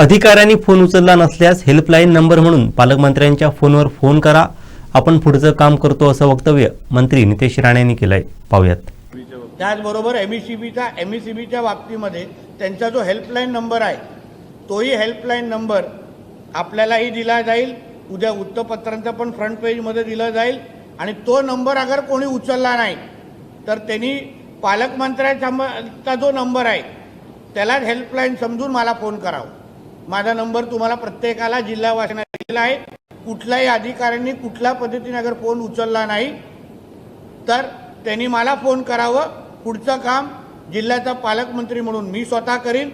अधिकाऱ्यांनी फोन उचलला नसल्यास हेल्पलाईन नंबर म्हणून पालकमंत्र्यांच्या फोनवर फोन करा. आपण पुढचं काम करतो असं वक्तव्य मंत्री नितेश राणे यांनी केलंय. पाहूयात. त्याचबरोबर एम ई सी बीचा एम ई सी बीच्या बाबतीमध्ये त्यांचा जो हेल्पलाईन नंबर आहे तोही हेल्पलाईन नंबर आपल्यालाही दिला जाईल. उद्या वृत्तपत्रांचा पण फ्रंट पेजमध्ये दिला जाईल. आणि तो नंबर अगर कोणी उचलला नाही तर त्यांनी पालकमंत्र्याचा जो नंबर आहे त्यालाच हेल्पलाईन समजून मला फोन करावा. माझा नंबर तुम्हाला प्रत्येकाला जिल्हा वाचनात दिलेला आहे. कुठल्याही अधिकाऱ्यांनी कुठल्या पद्धतीने अगर फोन उचलला नाही. तर त्यांनी मला फोन करावं. पुढचं काम जिल्ह्याचा पालकमंत्री म्हणून मी स्वतः करीन.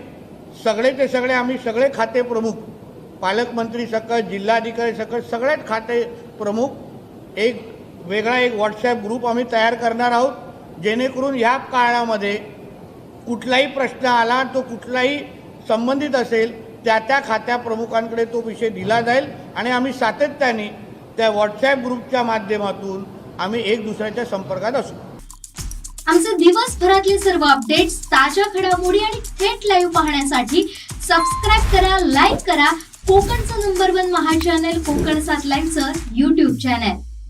सगळे ते सगळे आम्ही सगळे खाते प्रमुख. पालकमंत्री सकट जिल्हाधिकारी सकट सगळेच खाते प्रमुख. एक वेगळा एक व्हॉट्सॲप ग्रुप आम्ही तयार करणार आहोत. जेणेकरून ह्या काळामध्ये कुठलाही प्रश्न आला तो कुठलाही संबंधित असेल त्या त्या खात्या प्रमुखांकडे तो विषय दिला जाईल आणि आम्ही सातत्याने त्या व्हॉट्सॲप ग्रुपच्या माध्यमातून आम्ही एक दुसऱ्याच्या संपर्कात असू. आमचे दिवसभरातले सर्व अपडेट्स ताज्या घडामोडी आणि थेट लाईव्ह पाहण्यासाठी सबस्क्राईब करा लाईक करा. कोकणचं number one Maha channel Kokan सात लाईव्हचं युट्यूब चॅनल